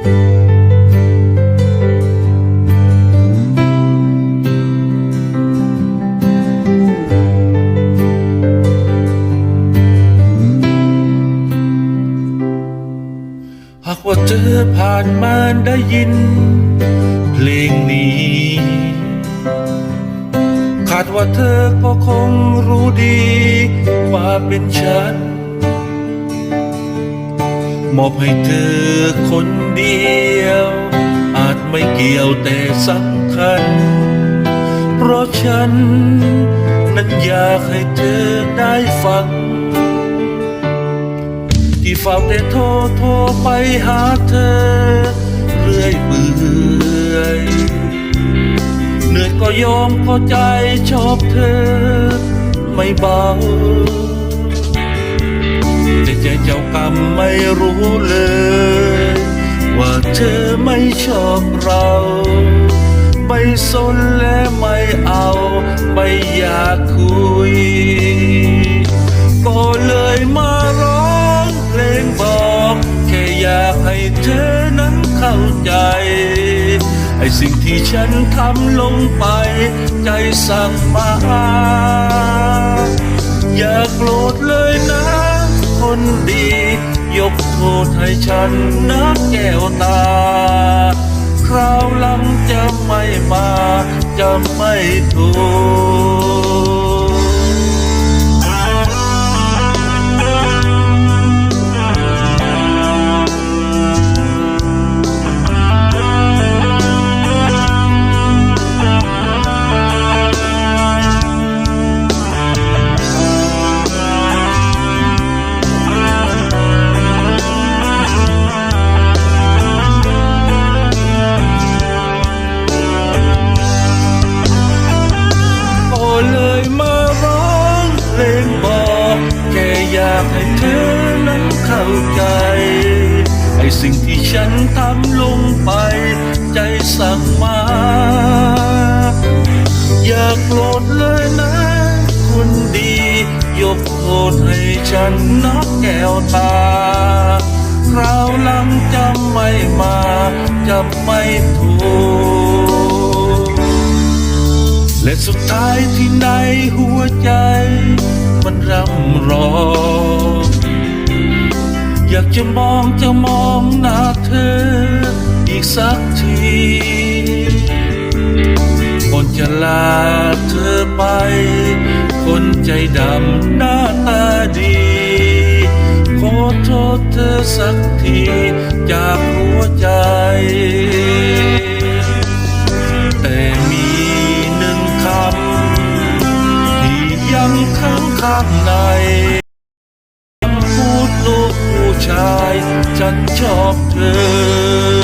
หากว่าเธอผ่านมาได้ยิน เพลงนี้คาดว่าเธอก็คงรู้ดีว่าเป็นฉัน มอบให้เธอคนเดียว อาจไม่เกี่ยวแต่สำคัญ เพราะฉัน นั้นอยากให้เธอได้ฟัง ที่เฝ้าแต่โทรโทรไปหาเธอ เรื่อยเปื่อยเหนื่อยก็ยอมก็ใจชอบเธอ ไม่เบา แต่เจ้ากรรมไม่รู้เลย ว่าเธอไม่ชอบเรา ไม่สนและไม่เอา ไม่อยากคุย ก็เลยมาร้องเพลงบอกแค่อยากให้เธอนั้นเข้าใจ ไอ้สิ่งที่ฉันทำลงไป ใจสั่งมาอย่าโกรธเลยนะ กโทษให้ฉันนะแก้วตา คราวหลังจะไม่มา จะไม่โท สิ่งที่ฉันทำลงไป ใจสั่งมา อย่าโกรธเลยนะคนดี ยกโทษให้ฉันนักแก้วตา คราวหลังจะไม่มา จะไม่ถูกและสุดท้ายที่ในหัวใจ มันร่ำรออากจะมองจะมองหน้าเธอ อีกสักทีก่อนจะลาเธอไป คนใจดำหน้าตาดี ขอโทษเธอสักทีจากหัวใจ แต่มีหนึ่งคำที่ยังค้างข้างใน ชายฉันชอบเธอ